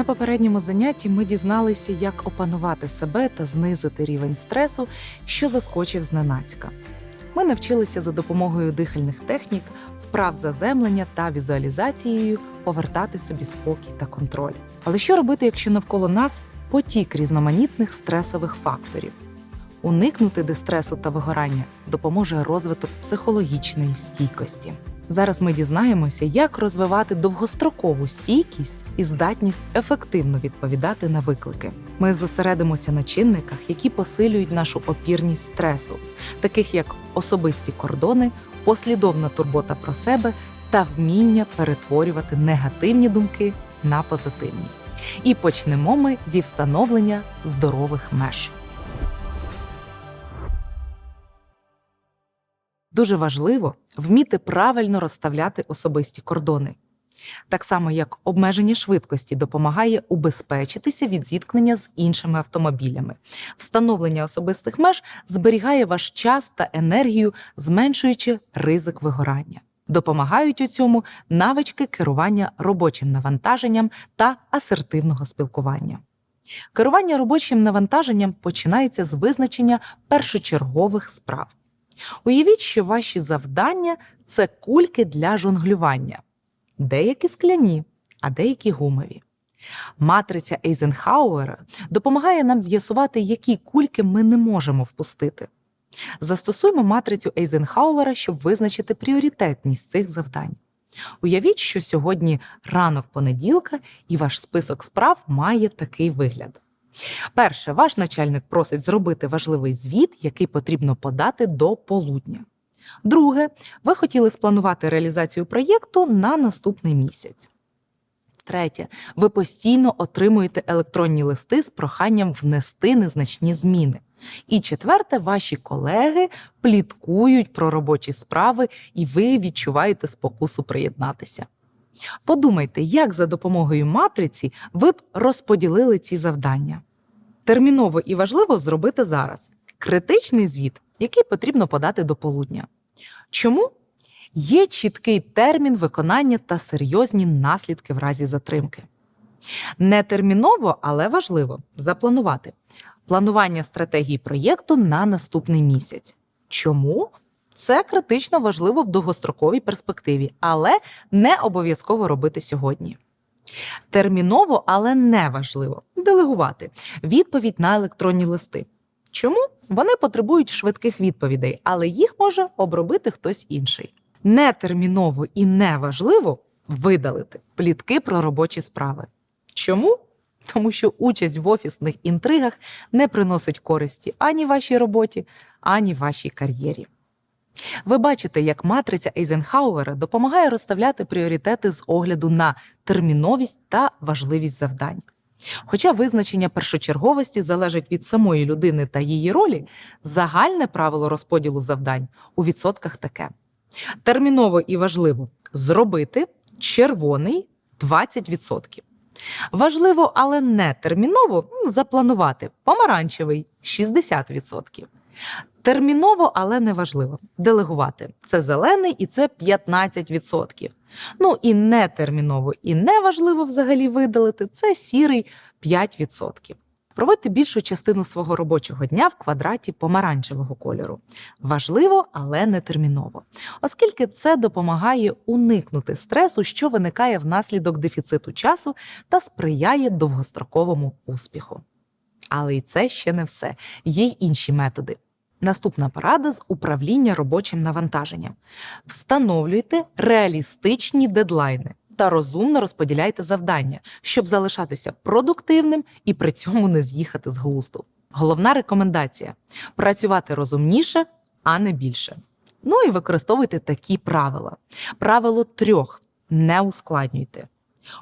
На попередньому занятті ми дізналися, як опанувати себе та знизити рівень стресу, що заскочив зненацька. Ми навчилися за допомогою дихальних технік, вправ заземлення та візуалізацією повертати собі спокій та контроль. Але що робити, якщо навколо нас потік різноманітних стресових факторів? Уникнути дистресу та вигорання допоможе розвиток психологічної стійкості. Зараз ми дізнаємося, як розвивати довгострокову стійкість і здатність ефективно відповідати на виклики. Ми зосередимося на чинниках, які посилюють нашу опірність стресу, таких як особисті кордони, послідовна турбота про себе та вміння перетворювати негативні думки на позитивні. І почнемо ми зі встановлення здорових меж. Дуже важливо вміти правильно розставляти особисті кордони. Так само, як обмеження швидкості допомагає убезпечитися від зіткнення з іншими автомобілями. Встановлення особистих меж зберігає ваш час та енергію, зменшуючи ризик вигорання. Допомагають у цьому навички керування робочим навантаженням та асертивного спілкування. Керування робочим навантаженням починається з визначення першочергових справ. Уявіть, що ваші завдання це кульки для жонглювання, деякі скляні, а деякі гумові. Матриця Ейзенхауера допомагає нам з'ясувати, які кульки ми не можемо впустити. Застосуємо матрицю Ейзенхауера, щоб визначити пріоритетність цих завдань. Уявіть, що сьогодні ранок понеділка, і ваш список справ має такий вигляд. Перше, ваш начальник просить зробити важливий звіт, який потрібно подати до полудня. Друге, ви хотіли спланувати реалізацію проєкту на наступний місяць. Третє, ви постійно отримуєте електронні листи з проханням внести незначні зміни. І четверте, ваші колеги пліткують про робочі справи, і ви відчуваєте спокусу приєднатися. Подумайте, як за допомогою матриці ви б розподілили ці завдання. Терміново і важливо зробити зараз критичний звіт, який потрібно подати до полудня. Чому? Є чіткий термін виконання та серйозні наслідки в разі затримки. Не терміново, але важливо запланувати планування стратегії проєкту на наступний місяць. Чому? Це критично важливо в довгостроковій перспективі, але не обов'язково робити сьогодні. Терміново, але не важливо делегувати відповідь на електронні листи. Чому? Вони потребують швидких відповідей, але їх може обробити хтось інший. Нетерміново і неважливо видалити плітки про робочі справи. Чому? Тому що участь в офісних інтригах не приносить користі ані вашій роботі, ані вашій кар'єрі. Ви бачите, як матриця Ейзенхауера допомагає розставляти пріоритети з огляду на терміновість та важливість завдань. Хоча визначення першочерговості залежить від самої людини та її ролі, загальне правило розподілу завдань у відсотках таке: терміново і важливо зробити червоний 20%. Важливо, але не терміново запланувати помаранчевий 60%. Терміново, але не важливо. Делегувати це зелений і це 15%. Ну і не терміново, і не важливо взагалі видалити це сірий 5%. Проводьте більшу частину свого робочого дня в квадраті помаранчевого кольору. Важливо, але не терміново, оскільки це допомагає уникнути стресу, що виникає внаслідок дефіциту часу та сприяє довгостроковому успіху. Але і це ще не все. Є й інші методи. Наступна порада з управління робочим навантаженням. Встановлюйте реалістичні дедлайни та розумно розподіляйте завдання, щоб залишатися продуктивним і при цьому не з'їхати з глузду. Головна рекомендація працювати розумніше, а не більше. Ну і використовуйте такі правила. Правило трьох не ускладнюйте.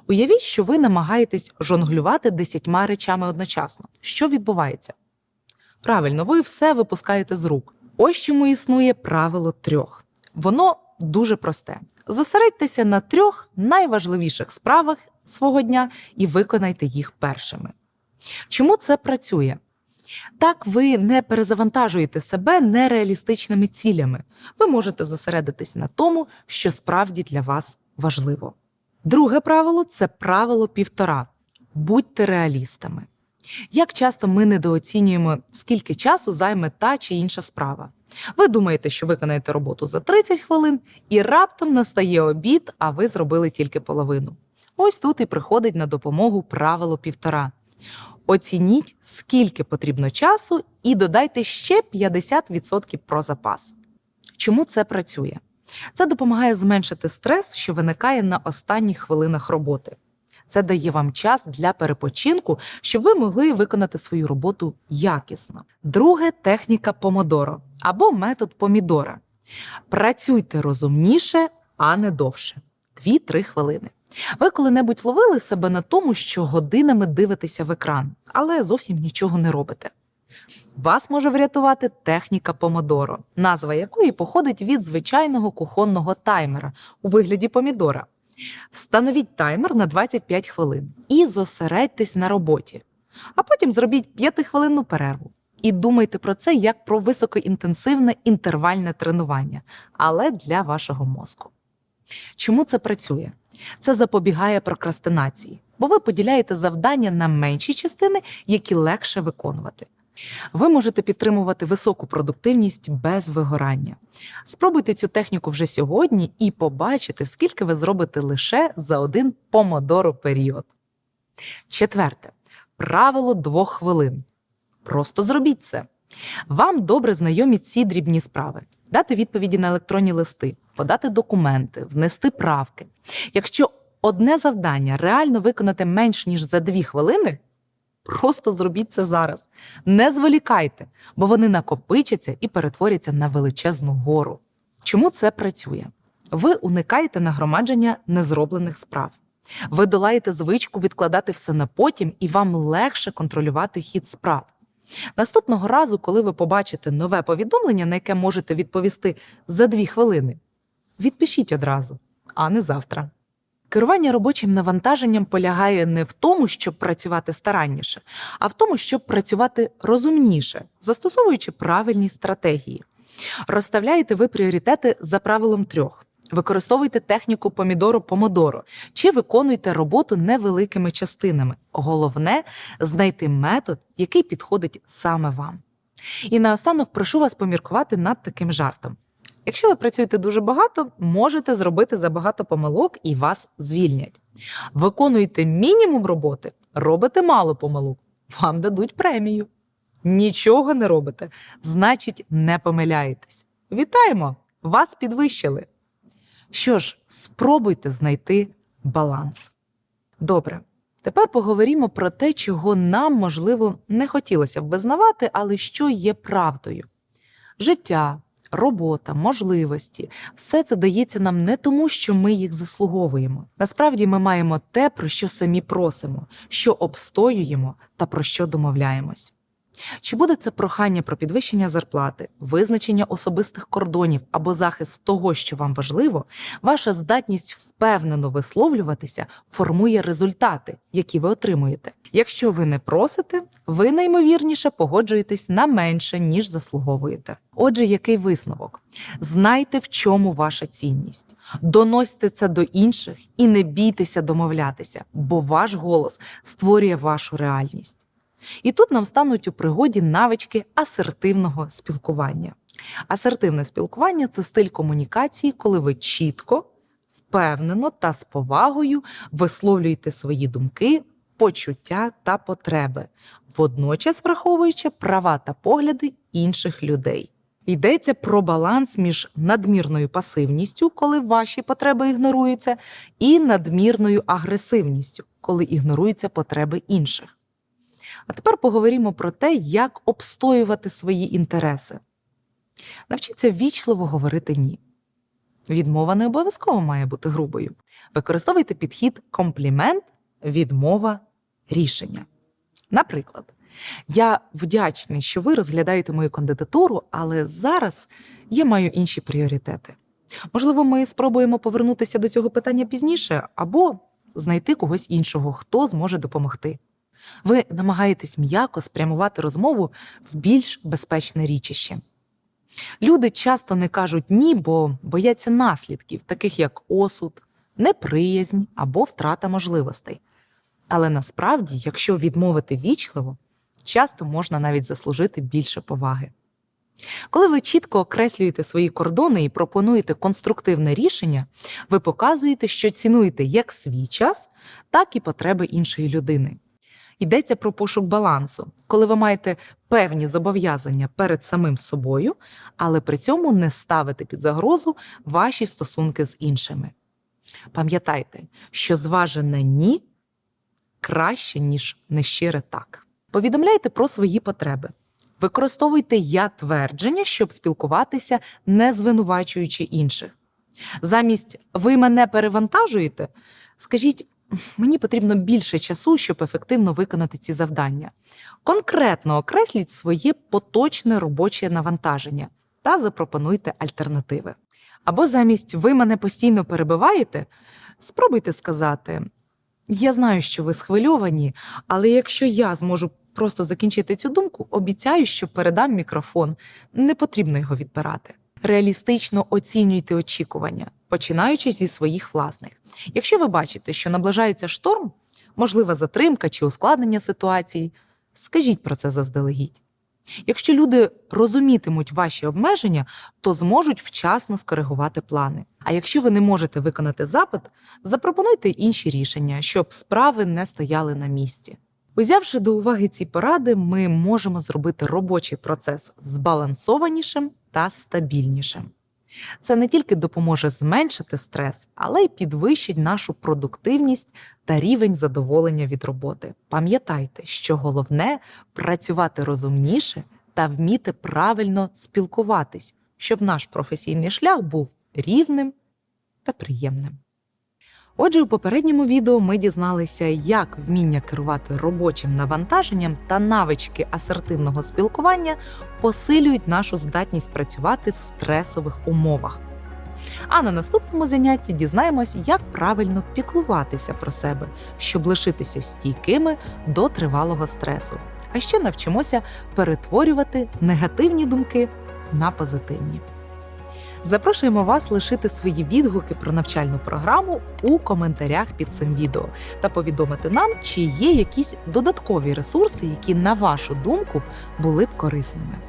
Уявіть, що ви намагаєтесь жонглювати десятьма речами одночасно. Що відбувається? Правильно, ви все випускаєте з рук. Ось чому існує правило трьох. Воно дуже просте. Зосередьтеся на трьох найважливіших справах свого дня і виконайте їх першими. Чому це працює? Так ви не перезавантажуєте себе нереалістичними цілями. Ви можете зосередитись на тому, що справді для вас важливо. Друге правило це правило півтора. Будьте реалістами. Як часто ми недооцінюємо, скільки часу займе та чи інша справа? Ви думаєте, що виконаєте роботу за 30 хвилин, і раптом настає обід, а ви зробили тільки половину. Ось тут і приходить на допомогу правило півтора. Оцініть, скільки потрібно часу, і додайте ще 50% про запас. Чому це працює? Це допомагає зменшити стрес, що виникає на останніх хвилинах роботи. Це дає вам час для перепочинку, щоб ви могли виконати свою роботу якісно. Друге техніка помодоро або метод помідора. Працюйте розумніше, а не довше 2-3 хвилини. Ви коли-небудь ловили себе на тому, що годинами дивитеся в екран, але зовсім нічого не робите. Вас може врятувати техніка помодоро, назва якої походить від звичайного кухонного таймера у вигляді помідора. Встановіть таймер на 25 хвилин і зосередьтесь на роботі. А потім зробіть 5-хвилинну перерву. І думайте про це як про високоінтенсивне інтервальне тренування, але для вашого мозку. Чому це працює? Це запобігає прокрастинації, бо ви поділяєте завдання на менші частини, які легше виконувати. Ви можете підтримувати високу продуктивність без вигорання. Спробуйте цю техніку вже сьогодні і побачите, скільки ви зробите лише за один помодоро період. Четверте правило двох хвилин. Просто зробіть це. Вам добре знайомі ці дрібні справи: дати відповіді на електронні листи, подати документи, внести правки. Якщо одне завдання реально виконати менш ніж за дві хвилини, просто зробіть це зараз. Не зволікайте, бо вони накопичаться і перетворяться на величезну гору. Чому це працює? Ви уникаєте нагромадження незроблених справ. Ви долаєте звичку відкладати все на потім, і вам легше контролювати хід справ. Наступного разу, коли ви побачите нове повідомлення, на яке можете відповісти за дві хвилини, відпишіть одразу, а не завтра. Керування робочим навантаженням полягає не в тому, щоб працювати старанніше, а в тому, щоб працювати розумніше, застосовуючи правильні стратегії. Розставляєте ви пріоритети за правилом трьох. Використовуйте техніку помідоро-помодоро чи виконуйте роботу невеликими частинами. Головне знайти метод, який підходить саме вам. І наостанок прошу вас поміркувати над таким жартом. Якщо ви працюєте дуже багато, можете зробити забагато помилок і вас звільнять. Виконуєте мінімум роботи, робите мало помилок, вам дадуть премію. Нічого не робите, значить, не помиляєтесь. Вітаємо! Вас підвищили. Що ж, спробуйте знайти баланс. Добре, тепер поговоримо про те, чого нам, можливо, не хотілося б визнавати, але що є правдою. Життя, робота, можливості все це дається нам не тому, що ми їх заслуговуємо. Насправді ми маємо те, про що самі просимо, що обстоюємо та про що домовляємось. Чи буде це прохання про підвищення зарплати, визначення особистих кордонів або захист того, що вам важливо, ваша здатність впевнено висловлюватися формує результати, які ви отримуєте. Якщо ви не просите, ви наймовірніше погоджуєтесь на менше, ніж заслуговуєте. Отже, який висновок? Знайте, в чому ваша цінність, доносьте це до інших і не бійтеся домовлятися, бо ваш голос створює вашу реальність. І тут нам стануть у пригоді навички асертивного спілкування. Асертивне спілкування це стиль комунікації, коли ви чітко, впевнено та з повагою висловлюєте свої думки, почуття та потреби, водночас враховуючи права та погляди інших людей. Йдеться про баланс між надмірною пасивністю, коли ваші потреби ігноруються, і надмірною агресивністю, коли ігноруються потреби інших. А тепер поговоримо про те, як обстоювати свої інтереси. Навчіться вічливо говорити ні. Відмова не обов'язково має бути грубою. Використовуйте підхід комплімент, відмова, рішення. Наприклад, я вдячний, що ви розглядаєте мою кандидатуру, але зараз я маю інші пріоритети. Можливо, ми спробуємо повернутися до цього питання пізніше або знайти когось іншого, хто зможе допомогти. Ви намагаєтесь м'яко спрямувати розмову в більш безпечне річище. Люди часто не кажуть ні, бо бояться наслідків, таких як осуд, неприязнь або втрата можливостей. Але насправді, якщо відмовити вічливо, часто можна навіть заслужити більше поваги. Коли ви чітко окреслюєте свої кордони і пропонуєте конструктивне рішення, ви показуєте, що цінуєте як свій час, так і потреби іншої людини. Йдеться про пошук балансу, коли ви маєте певні зобов'язання перед самим собою, але при цьому не ставите під загрозу ваші стосунки з іншими. Пам'ятайте, що зважене ні краще, ніж нещире так. Повідомляйте про свої потреби. Використовуйте я твердження, щоб спілкуватися, не звинувачуючи інших. Замість ви мене перевантажуєте, скажіть, мені потрібно більше часу, щоб ефективно виконати ці завдання. Конкретно окресліть своє поточне робоче навантаження та запропонуйте альтернативи. Або замість ви мене постійно перебиваєте, спробуйте сказати: Я знаю, що ви схвильовані, але якщо я зможу просто закінчити цю думку, обіцяю, що передам мікрофон. Не потрібно його відбирати. Реалістично оцінюйте очікування, починаючи зі своїх власних. Якщо ви бачите, що наближається шторм, можлива затримка чи ускладнення ситуації, скажіть про це заздалегідь. Якщо люди розумітимуть ваші обмеження, то зможуть вчасно скоригувати плани. А якщо ви не можете виконати запит, запропонуйте інші рішення, щоб справи не стояли на місці. Узявши до уваги ці поради, ми можемо зробити робочий процес збалансованішим та стабільнішим. Це не тільки допоможе зменшити стрес, але й підвищить нашу продуктивність та рівень задоволення від роботи. Пам'ятайте, що головне працювати розумніше та вміти правильно спілкуватись, щоб наш професійний шлях був рівним та приємним. Отже, у попередньому відео ми дізналися, як вміння керувати робочим навантаженням та навички асертивного спілкування посилюють нашу здатність працювати в стресових умовах. А на наступному занятті дізнаємось, як правильно піклуватися про себе, щоб лишитися стійкими до тривалого стресу. А ще навчимося перетворювати негативні думки на позитивні. Запрошуємо вас лишити свої відгуки про навчальну програму у коментарях під цим відео та повідомити нам, чи є якісь додаткові ресурси, які, на вашу думку, були б корисними.